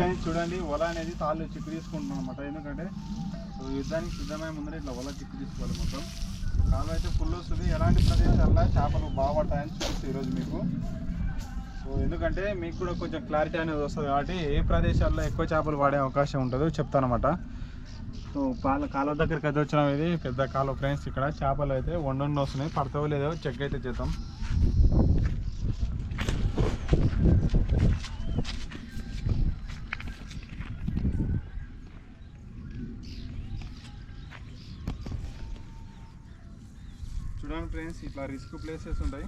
Friends చూడండి వల అనేది తాళ్ళు చిక్కు తీసుకుంటున్నాం అనమాట ఎందుకంటే సో యుద్ధానికి సిద్ధమై ముందర ఇట్లా వల చిక్కు తీసుకోవాలి మొత్తం. కాలు అయితే ఫుల్ వస్తుంది. ఎలాంటి ప్రదేశాల్లో చేపలు బాగుపడతాయని చూపిస్తాయి ఈరోజు మీకు. సో ఎందుకంటే మీకు కూడా కొంచెం క్లారిటీ అనేది వస్తుంది కాబట్టి ఏ ప్రదేశాల్లో ఎక్కువ చేపలు వాడే అవకాశం ఉంటుందో చెప్తానమాట సో పాల కాలువ దగ్గరికి అయితే వచ్చినాం ఇది. పెద్ద కాలువ ఫ్రెండ్స్ ఇక్కడ చేపలు అయితే వండుండి వస్తున్నాయి. పడతావో లేదో చెక్ అయితే చేద్దాం చూడండి ఫ్రెండ్స్ ఇట్లా రిస్క్ ప్లేసెస్ ఉంటాయి.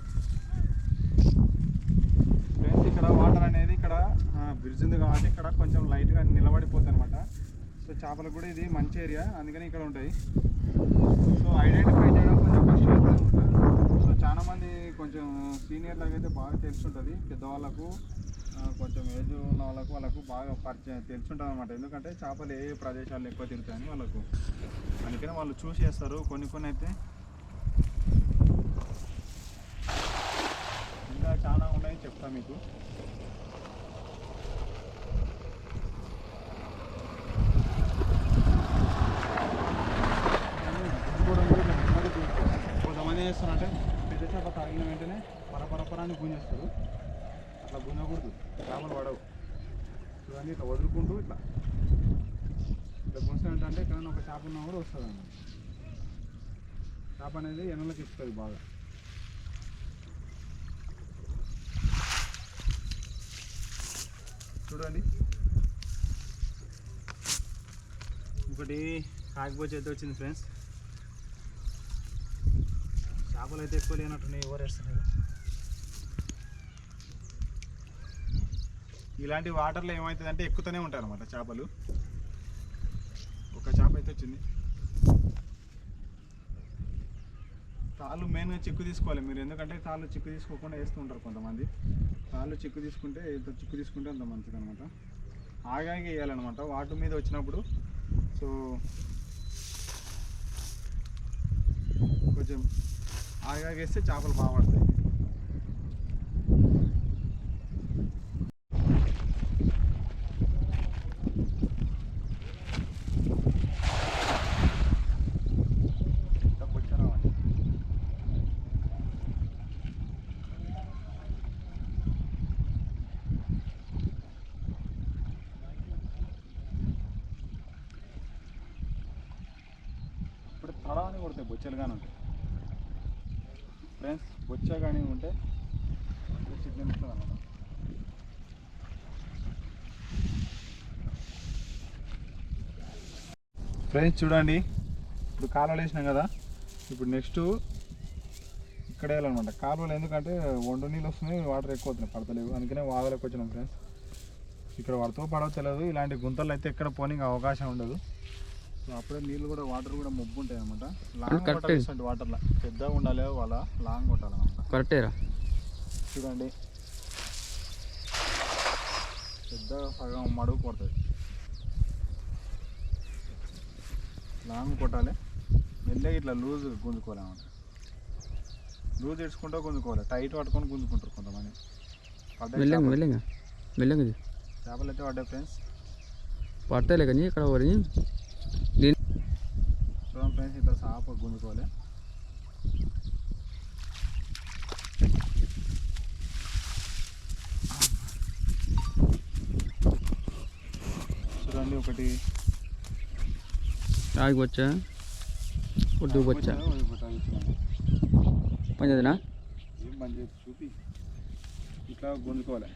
ఫ్రెండ్స్ ఇక్కడ వాటర్ అనేది ఇక్కడ బ్రిడ్జ్ ఉంది కాబట్టి ఇక్కడ కొంచెం లైట్గా నిలబడిపోతుంది అనమాట సో చేపలకు కూడా ఇది మంచి ఏరియా అందుకని ఇక్కడ ఉంటాయి. సో ఐడెంటిఫై చేయడం కొంచెం కష్టం అవుతుంది సో చాలామంది కొంచెం సీనియర్లకు అయితే బాగా తెలిసి ఉంటుంది పెద్దవాళ్ళకు కొంచెం ఏజ్ ఉన్న వాళ్ళకు వాళ్ళకు బాగా పరిచయం తెలుసుంటుంది ఉంటుంది అనమాట ఎందుకంటే చేపలు ఏ ప్రదేశాల్లో ఎక్కువ తిరుగుతాయని వాళ్ళకు. అందుకని వాళ్ళు చూసి చేస్తారు. కొన్ని కొన్ని అయితే ఇంకా చాలా ఉన్నాయి చెప్తా మీకు. కొంతమంది ఏం చేస్తారంటే పెద్ద చేప తగిలిన వెంటనే పరపరపరాన్ని గుంజేస్తారు. అట్లా గుంజకూడదు. చేపలు పడవు. చూడండి ఇట్లా వదులుకుంటూ ఇట్లా. ఇట్లా గుంజుతా అంటే ఎక్కడైనా ఒక చేప ఉన్నా కూడా వస్తుంది అన్నమాట చేప అనేది ఎనలకి ఇస్తుంది బాగా. చూడండి. ఒకటి కాకపోతే అయితే వచ్చింది ఫ్రెండ్స్ చేపలు అయితే ఎక్కువ లేనట్టున్నాయి ఎవరు వేస్తున్నారు ఇలాంటి వాటర్లో ఏమవుతుంది అంటే ఎక్కుతూనే ఉంటాయి అనమాట చేపలు. ఒక చేప అయితే వచ్చింది. తాళ్ళు మెయిన్గా చిక్కు తీసుకోవాలి మీరు ఎందుకంటే తాళ్ళు చిక్కు తీసుకోకుండా వేస్తూ ఉంటారు కొంతమంది. కాళ్ళు చిక్కు తీసుకుంటే ఎంత చిక్కు తీసుకుంటే అంత మంచిది అనమాట ఆగాగి వేయాలన్నమాట. వాటి మీద వచ్చినప్పుడు సో కొంచెం ఆగాగి వేస్తే చేపలు బాగా పడతాయి ఇంకా కొంచెం రావాలి. ఇప్పుడు తడ అని కొడతాయి బొచ్చలు కానీ ఉంటాయి. ఫ్రెండ్స్ బొచ్చ కానీ ఉంటే సిగ్నల్ ఇస్తుంది అన్నమాట ఫ్రెండ్స్ చూడండి ఇప్పుడు కాలువలు వేసినాం కదా ఇప్పుడు నెక్స్ట్ ఇక్కడ వేయాలన్నమాట. కాలువలు ఎందుకంటే వండు నీళ్ళు వస్తున్నాయి వాటర్ ఎక్కువ అవుతున్నాయి పడతలేవు. అందుకనే వాదలకు వచ్చినాం ఫ్రెండ్స్ ఇక్కడ పడతో పడవ తెలియదు ఇలాంటి గుంతలు అయితే ఎక్కడ పోనీ అవకాశం ఉండదు. సో అప్పుడే నీళ్ళు కూడా వాటర్ కూడా మొబ్బు ఉంటాయి అనమాట లాంగ్. కొట్టాలి వాటర్లో. పెద్దగా ఉండాలి వాళ్ళ లాంగ్ కొట్టాలన్నమాట కరెక్టేరా చూడండి. పెద్దగా సగం మడుగు కొడుతుంది. లాంగ్ కొట్టాలి. మెల్లగా ఇట్లా లూజ్ గుంజుకోవాలి అన్నమాట లూజ్ ఇడ్చుకుంటూ గుంజుకోవాలి. టైట్ పట్టుకొని గుంజుకుంటారు కొంతమంది. మెల్లగా చేపలు. మెల్లగా. చేపలు అయితే పడ్డాయి ఫ్రెండ్స్ పడతాయిలే కానీ ఇక్కడ వరి ఇట్లా సాప గుంజుకోవాలి చూడండి ఒకటి రాగి వచ్చా ఒడ్డు వచ్చా. పంచదనా ఏం పని చూపి ఇట్లా గుంజుకోవాలి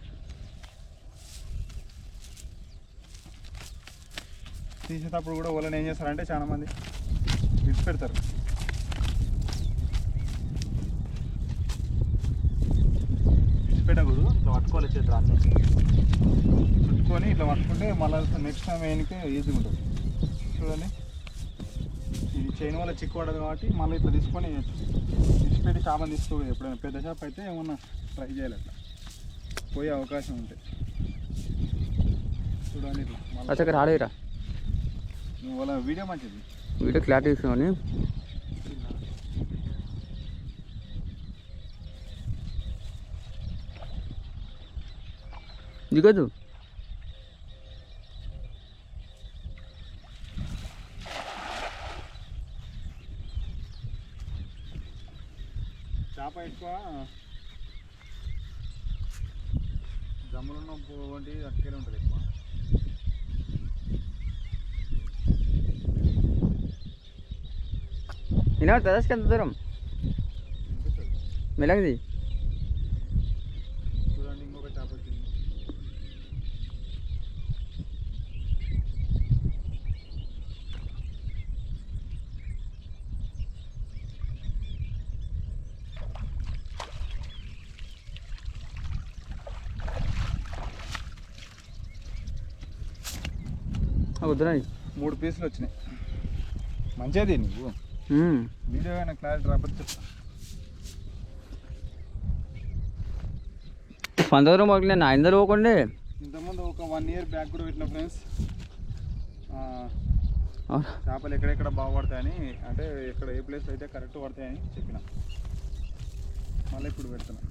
తీసేటప్పుడు కూడా వాళ్ళని ఏం చేస్తారంటే చాలా మంది విడిచి పెడతారు. విడిచి పెట్టకూడదు ఇట్లా పట్టుకోవాలి చేతులు చుట్టుకొని ఇట్లా పట్టుకుంటే మళ్ళీ నెక్స్ట్ టైం వేయడానికి ఈజీగా ఉంటుంది. చూడండి. ఇది చైన్ వల్ల చిక్కు పడదు కాబట్టి మళ్ళీ ఇట్లా తీసుకొని విడిచిపెట్టి చేపలు తీసుకో ఎప్పుడైనా పెద్ద చేప అయితే ఏమన్నా ట్రై చేయాలి అట్లా. పోయే అవకాశం ఉంటుంది చూడండి ఇట్లా. రాలేరా నువ్వు వాళ్ళ వీడియో మంచిది. వీడియో క్లారిటీ ఇస్తామని దిగదు చేప ఎక్కువ. జమ్ములున్న పోటీ అటుకెళ్ళి ఉంటుంది. ఎక్కువ వినవుతుందా ఎంత దూరం? అనిపిస్తుంది వద్దురా. మూడు పీసులు వచ్చినాయి. మంచిదే నువ్వు. వీడియో అయినా క్లారిటీ రాకపోతే చెప్తా. పంత దూరం పోకలే నా ఇందరు పోకండి. ఇంతకుముందు ఒక వన్ ఇయర్ బ్యాక్ కూడా పెట్టిన ఫ్రెండ్స్ చేపలు ఎక్కడెక్కడ బాగా పడతాయని అంటే ఎక్కడ ఏ ప్లేస్ అయితే కరెక్ట్ పడతాయని చెప్పిన. మళ్ళీ ఇప్పుడు పెడుతున్నా.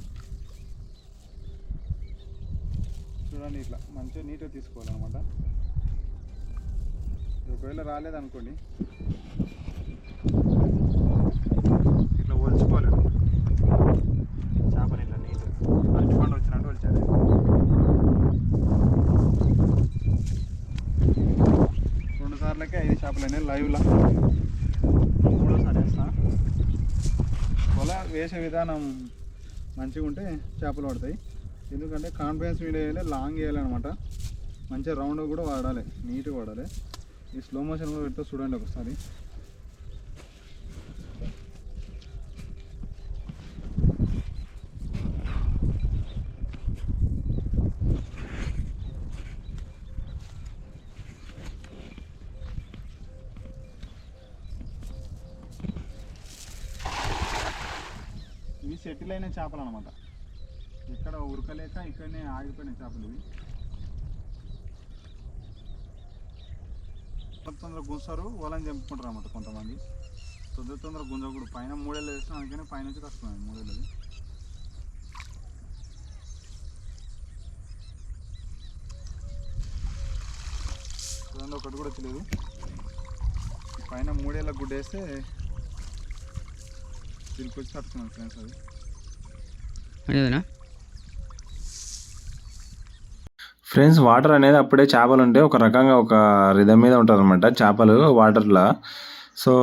చూడండి ఇట్లా మంచిగా నీట్గా తీసుకోవాలన్నమాట. ఒకవేళ రాలేదనుకోండి. ఒలుచుకోవాలి చేపలు ఇట్లా నీట్ అరటిపండు వచ్చినట్టు వచ్చాడు రెండు సార్లకే ఐదు చేపలు అనేవి లైవ్లో. మూడోసారి వేస్తా. వల వేసే విధానం మంచిగా ఉంటే చేపలు పడతాయి. ఎందుకంటే కాన్ఫిడెన్స్ వీడియో వేయాలి లాంగ్ వేయాలన్నమాట మంచిగా రౌండ్ కూడా వాడాలి నీట్గా వాడాలి. ఈ స్లో మోషన్ కూడా పెడితే చూడండి ఒకసారి. ఇవి సెటిల్ అయిన చేపలు అనమాట ఎక్కడ ఉరకలేక ఇక్కడనే ఆగిపోయిన చేపలు ఇవి. తొందర గుంజారు వాళ్ళని చంపుకుంటారు అనమాట కొంతమంది. తొందర తొందర గుంజకూడదు. పైన మూడేళ్ళు వేస్తాం అందుకని పైన నుంచి కష్టం మూడేళ్ళది చూడండి ఒకటి కూడా తెలియదు పైన మూడేళ్ళ గుడ్డ వేస్తే దీనికి వచ్చి కట్టుకున్నాను ఫ్రెండ్స్ అది. అదేనా? ఫ్రెండ్స్ వాటర్ అనేది అప్పుడే చేపలు ఉంటే ఒక రకంగా ఒక రిధం మీద ఉంటారనమాట చేపలు వాటర్లో సో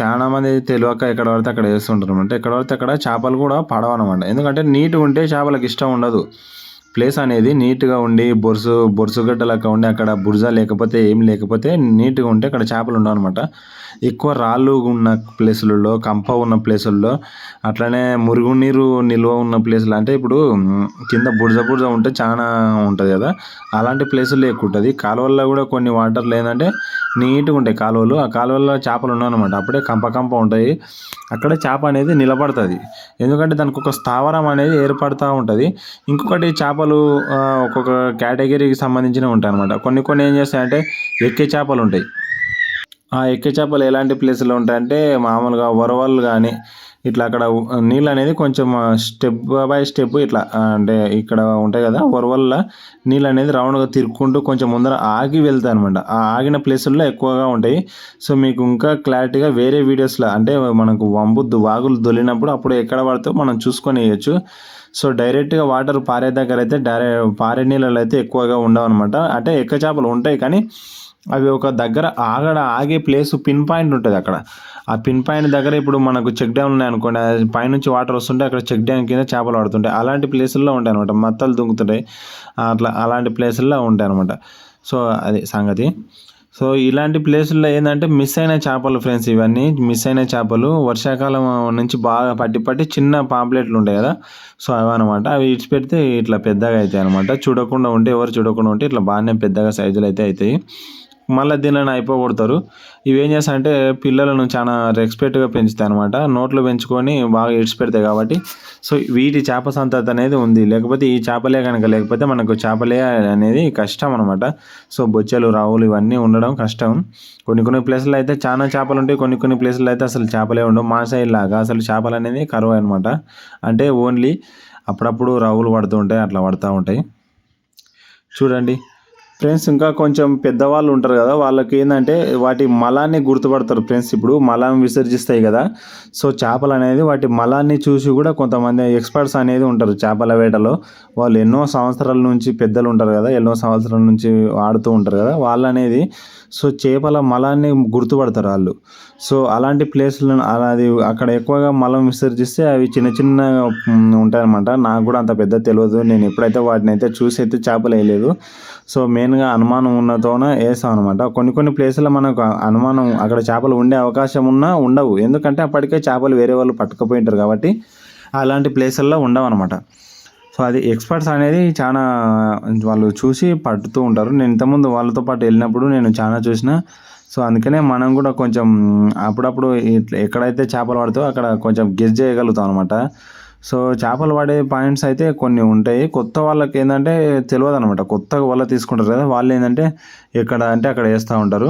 చాలా మంది తెలియక ఎక్కడ పడితే అక్కడ వేస్తుంటారు అనమాట ఎక్కడ పడితే అక్కడ చేపలు కూడా పడవన్నమాట. ఎందుకంటే నీట్గా ఉంటే చేపలకు ఇష్టం ఉండదు. ప్లేస్ అనేది నీట్గా ఉండి బొరుసు బొరుసు గడ్డలక్క ఉండి అక్కడ బురజ లేకపోతే ఏం లేకపోతే నీట్గా ఉంటే అక్కడ చేపలు ఉండవు అనమాట ఎక్కువ రాళ్ళు ఉన్న ప్లేసులలో కంప ఉన్న ప్లేసుల్లో అట్లనే మురుగునీరు నిల్వ ఉన్న ప్లేసులు అంటే ఇప్పుడు కింద బురద బురద ఉంటే చాలా ఉంటుంది కదా. అలాంటి ప్లేసుల్లో ఎక్కువ ఉంటుంది. కాలువల్లో కూడా కొన్ని వాటర్లు ఏంటంటే నీట్గా ఉంటాయి కాలువలు. ఆ కాలువల్లో చేపలు ఉన్నాయన్నమాట అప్పుడే కంప కంప ఉంటాయి. అక్కడ చేప అనేది నిలబడుతుంది. ఎందుకంటే దానికి ఒక స్థావరం అనేది ఏర్పడుతూ ఉంటుంది. ఇంకొకటి చేపలు ఒక్కొక్క కేటగిరీకి సంబంధించినవి ఉంటాయి అనమాట కొన్ని కొన్ని ఏం చేస్తాయంటే ఎక్కే చేపలు ఉంటాయి. ఆ ఎక్కే చేపలు ఎలాంటి ప్లేస్లో ఉంటాయంటే మామూలుగా వరవళ్ళు కానీ ఇట్లా అక్కడ నీళ్ళు అనేది కొంచెం స్టెప్ బై స్టెప్ ఇట్లా అంటే ఇక్కడ ఉంటాయి కదా వరవల్ల నీళ్ళు అనేది రౌండ్గా తిరుక్కుంటూ కొంచెం ముందర ఆగి వెళ్తాయి అనమాట ఆ ఆగిన ప్లేసుల్లో ఎక్కువగా ఉంటాయి. సో మీకు ఇంకా క్లారిటీగా వేరే వీడియోస్లో అంటే మనకు వంబుద్దు వాగులు దొల్లినప్పుడు అప్పుడు ఎక్కడ పడితే మనం చూసుకొని వేయచ్చు సో డైరెక్ట్గా వాటర్ పారే దగ్గర అయితే డైరె పారే నీళ్ళలో అయితే ఎక్కువగా ఉండవు అనమాట అంటే ఎక్క చేపలు ఉంటాయి కానీ అవి ఒక దగ్గర ఆగడ ఆగే ప్లేస్ పిన్ పాయింట్ ఉంటుంది అక్కడ. ఆ పిన్ పాయింట్ దగ్గర ఇప్పుడు మనకు చెక్ డ్యామ్ ఉన్నాయి అనుకోండి పైనుంచి వాటర్ వస్తుంటే అక్కడ చెక్ డ్యామ్ కింద చేపలు పడుతుంటాయి అలాంటి ప్లేసుల్లో ఉంటాయి అనమాట మత్తలు దుంకుతుంటాయి. అట్లా అలాంటి ప్లేసుల్లో ఉంటాయి అనమాట సో అది సంగతి. సో ఇలాంటి ప్లేసుల్లో ఏంటంటే మిస్ అయిన చేపలు ఫ్రెండ్స్ ఇవన్నీ. మిస్ అయిన చేపలు వర్షాకాలం నుంచి బాగా పట్టి పట్టి చిన్న పాంప్లెట్లు ఉంటాయి కదా. సో అవన్నమాట అవి ఇడిచి పెడితే ఇట్లా పెద్దగా అవుతాయి అనమాట చూడకుండా ఉంటే ఎవరు చూడకుండా ఉంటే ఇట్లా బాగానే పెద్దగా సైజులు అయితే అవుతాయి. మళ్ళీ దీనిని అయిపోగొడతారు. ఇవి ఏం చేస్తాయంటే పిల్లలను చాలా రెస్పెక్ట్గా పెంచుతాయి అనమాట నోట్లో పెంచుకొని బాగా ఇడిచి పెడతాయి కాబట్టి. సో వీటి చేప సంతతి అనేది ఉంది. లేకపోతే ఈ చేపలే కనుక లేకపోతే మనకు చేపలే అనేది కష్టం అనమాట సో బొచ్చెలు రావులు ఇవన్నీ ఉండడం కష్టం. కొన్ని కొన్ని ప్లేసులు అయితే చాలా చేపలు ఉంటాయి. కొన్ని కొన్ని ప్లేసులు అయితే అసలు చేపలే ఉండవు. మా సైడ్ లాగా అసలు చేపలు అనేది కరువు అనమాట అంటే ఓన్లీ అప్పుడప్పుడు రావులు పడుతూ ఉంటాయి. అట్లా పడుతూ ఉంటాయి. చూడండి. ఫ్రెండ్స్ ఇంకా కొంచెం పెద్దవాళ్ళు ఉంటారు కదా వాళ్ళకి ఏంటంటే వాటి మలాన్ని గుర్తుపడతారు ఫ్రెండ్స్. ఇప్పుడు మలాన్ని విసర్జిస్తాయి కదా సో చేపలు అనేది వాటి మలాన్ని చూసి కూడా కొంతమంది ఎక్స్పర్ట్స్ అనేది ఉంటారు చేపల వేటలో. వాళ్ళు ఎన్నో సంవత్సరాల నుంచి పెద్దలు ఉంటారు కదా ఎన్నో సంవత్సరాల నుంచి ఆడుతూ ఉంటారు కదా వాళ్ళు అనేది సో చేపల మలాన్ని గుర్తుపడతారు వాళ్ళు. సో అలాంటి ప్లేస్లను అది అక్కడ ఎక్కువగా మలం విసర్జిస్తే అవి చిన్న చిన్న ఉంటాయన్నమాట. నాకు కూడా అంత పెద్ద తెలియదు నేను ఎప్పుడైతే వాటిని అయితే చూసి అయితే చేపలు వేయలేదు. సో మెయిన్గా అనుమానం ఉన్నతోనే వేస్తాం అనమాట కొన్ని కొన్ని ప్లేసుల్లో మనకు అనుమానం అక్కడ చేపలు ఉండే అవకాశం ఉన్నా ఉండవు. ఎందుకంటే అప్పటికే చేపలు వేరే వాళ్ళు పట్టుకుపోయి ఉంటారు కాబట్టి అలాంటి ప్లేసుల్లో ఉండవు అనమాట సో అది ఎక్స్పర్ట్స్ అనేది చాలా వాళ్ళు చూసి పట్టుతూ ఉంటారు. నేను ఇంతకుముందు వాళ్ళతో పాటు వెళ్ళినప్పుడు నేను చాలా చూసిన. సో అందుకనే మనం కూడా కొంచెం అప్పుడప్పుడు ఎక్కడైతే చేపలు పడతాయో అక్కడ కొంచెం గెస్ చేయగలుగుతాం అనమాట సో చేపలు పడే పాయింట్స్ అయితే కొన్ని ఉంటాయి. కొత్త వాళ్ళకి ఏంటంటే తెలియదు అనమాట కొత్తగా వల్ల తీసుకుంటారు కదా వాళ్ళు ఏంటంటే ఎక్కడ అంటే అక్కడ వేస్తూ ఉంటారు.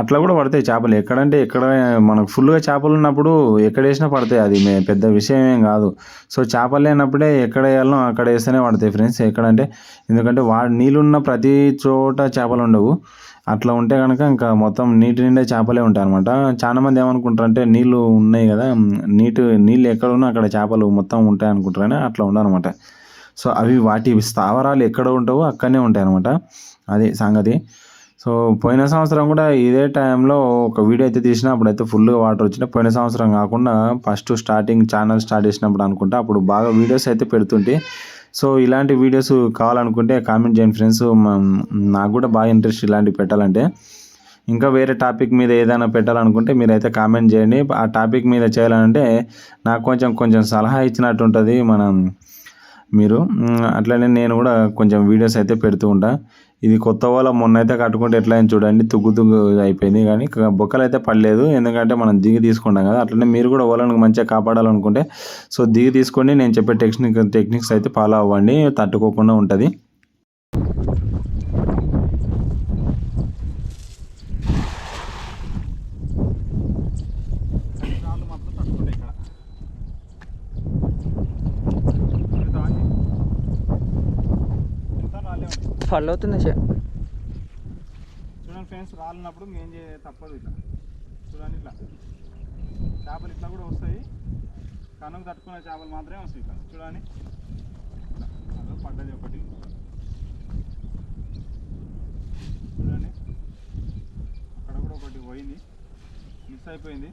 అట్లా కూడా పడతాయి చేపలు. ఎక్కడంటే ఎక్కడ మనకు ఫుల్గా చేపలు ఉన్నప్పుడు ఎక్కడ వేసినా పడతాయి. అది మే పెద్ద విషయం ఏం కాదు. సో చేపలు లేనప్పుడే ఎక్కడ వేయాలో అక్కడ వేస్తేనే పడతాయి ఫ్రెండ్స్ ఎక్కడంటే ఎందుకంటే వా నీళ్ళున్న ప్రతి చోట చేపలు ఉండవు. అట్లా ఉంటే కనుక ఇంకా మొత్తం నీటి నిండా చేపలే ఉంటాయి అనమాట చాలా మంది ఏమనుకుంటారు అంటే నీళ్ళు ఉన్నాయి కదా నీటి నీళ్ళు ఎక్కడ ఉన్నా అక్కడ చేపలు మొత్తం ఉంటాయి అనుకుంటారని అట్లా ఉండనమాట సో అవి వాటి స్థావరాలు ఎక్కడ ఉంటావో అక్కడనే ఉంటాయి అనమాట అది సంగతి. సో పోయిన సంవత్సరం కూడా ఇదే టైంలో ఒక వీడియో అయితే తీసిన అప్పుడైతే ఫుల్గా వాటర్ వచ్చిన పోయిన సంవత్సరం కాకుండా ఫస్ట్ స్టార్టింగ్ ఛానల్ స్టార్ట్ చేసినప్పుడు అనుకుంటా అప్పుడు బాగా వీడియోస్ అయితే పెడుతుంటే. సో ఇలాంటి వీడియోస్ కావాలనుకుంటే కామెంట్ చేయండి ఫ్రెండ్స్. నాకు కూడా బాగా ఇంట్రెస్ట్ ఇలాంటివి పెట్టాలంటే. ఇంకా వేరే టాపిక్ మీద ఏదైనా పెట్టాలనుకుంటే మీరైతే కామెంట్ చేయండి. ఆ టాపిక్ మీద చేయాలంటే నాకు కొంచెం కొంచెం సలహా ఇచ్చినట్టు ఉంటుంది మనం మీరు. అట్లనే నేను కూడా కొంచెం వీడియోస్ అయితే పెడుతూ ఉంటా. ఇది కొత్త వాళ్ళ మొన్న అయితే కట్టుకుంటే ఎట్లా అయింది చూడండి తుగ్గు తుగ్గు అయిపోయింది. కానీ బొక్కలు అయితే పడలేదు. ఎందుకంటే మనం దిగి తీసుకుంటాం కదా. అట్లనే మీరు కూడా వాళ్ళని మంచిగా కాపాడాలనుకుంటే సో దిగి తీసుకోండి. నేను చెప్పే టెక్నిక్ టెక్నిక్స్ అయితే ఫాలో అవ్వండి. తట్టుకోకుండా ఉంటుంది రాళ్ళు మాత్రం తట్టుకుంటాయి ఇక్కడ ఇది దాన్ని ఎంత రాళ్ళే ఉంటాయి ఫల్ అవుతుంది చే చూడండి ఫ్రెండ్స్ రాలినప్పుడు మేము చేయ తప్పదు ఇట్లా. చూడండి ఇట్లా. చేపలు ఇట్లా కూడా వస్తాయి. కనుక తట్టుకునే చేపలు మాత్రమే వస్తాయి ఇట్లా. చూడండి. ఇట్లా. అదో పడ్డది ఒకటి. చూడండి. అక్కడ కూడా ఒకటి పోయింది. మిస్ అయిపోయింది.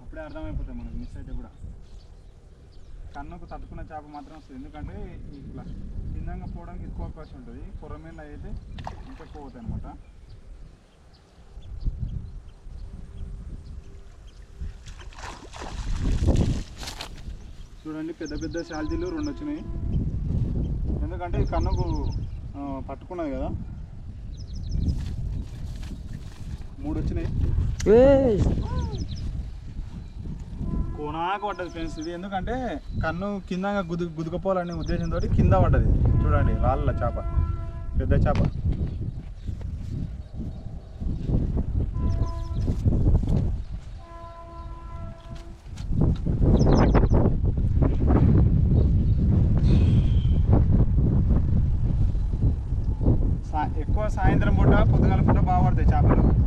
అప్పుడే అర్థమైపోతాయి మనకు మిస్ అయితే కూడా. కన్నుకు తట్టుకున్న చేప మాత్రం వస్తుంది. ఎందుకంటే ఇట్లా కిందంగా పోవడానికి ఎక్కువ అవకాశం ఉంటుంది. పొర మీద అయితే ఇంకా ఎక్కువ అనమాట చూడండి పెద్ద పెద్ద శాల్తీలు రెండు వచ్చినాయి. ఎందుకంటే ఈ కన్నుకు పట్టుకున్నాయి కదా. మూడు వచ్చినాయి. కోనాక పడ్డది ఫ్రెండ్స్ ఇది ఎందుకంటే కన్ను కింద గుదు గుదుకపోవాలనే ఉద్దేశంతో కింద పడ్డది. చూడండి రాళ్ళ చేప. పెద్ద చేప. సా- ఎక్కువ సాయంత్రం పూట పొద్దుగాల పూట బాగా పడతాయి చేపలు.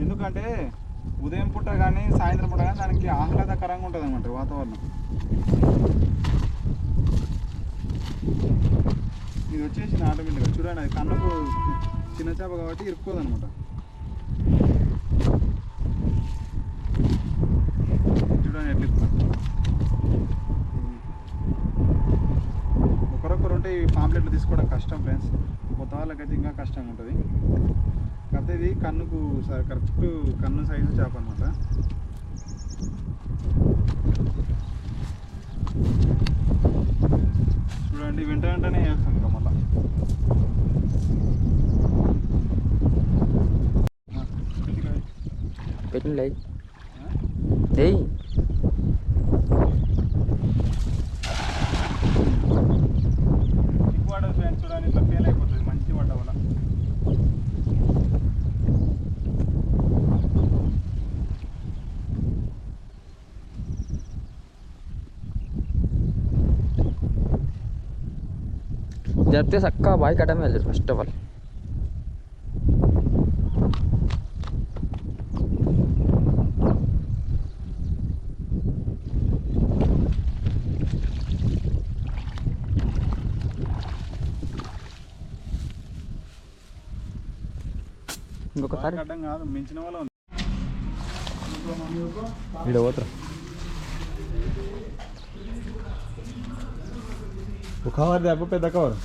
ఎందుకంటే ఉదయం పూట కానీ సాయంత్రం పూట కానీ దానికి ఆహ్లాదకరంగా ఉంటుంది అనమాట వాతావరణం. ఇది వచ్చేసి ఆటోమేటిక్గా చూడండి అది కన్నుకు చిన్న చేప కాబట్టి ఇరుక్కోదు అనమాట చూడండి ఎట్లా ఒకరొకరు ఉంటే ఈ పాంప్లెట్లు తీసుకోవడం కష్టం ఫ్రెండ్స్. కొత్త వాళ్ళకైతే ఇంకా కష్టంగా ఉంటుంది. ఇది కన్నుకు స- కరెక్ట్ కన్ను సైజు చేప అనమాట చూడండి వెంట వెంటనే వేస్తాం ఇంకా మళ్ళా. పెట్టిన లైక్ ఆ? ఏయ్ ఎక్కువ పడదు ఫ్రెండ్స్ చూడండి ఇట్లా ఫెయిల్ అయిపోతుంది మంచి పడ్డ వల్ల చెప్తే చక్కగా బాయ్ కట్టమే వెళ్ళదు ఫస్ట్ ఆఫ్ ఆల్ ఇంకొకసారి. అడ్డం కాదు మించిన వాళ్ళ ఉంది. ఇక్కడ పోతారు. ఒక కవర్ దెబ్బ పెద్ద కవర్.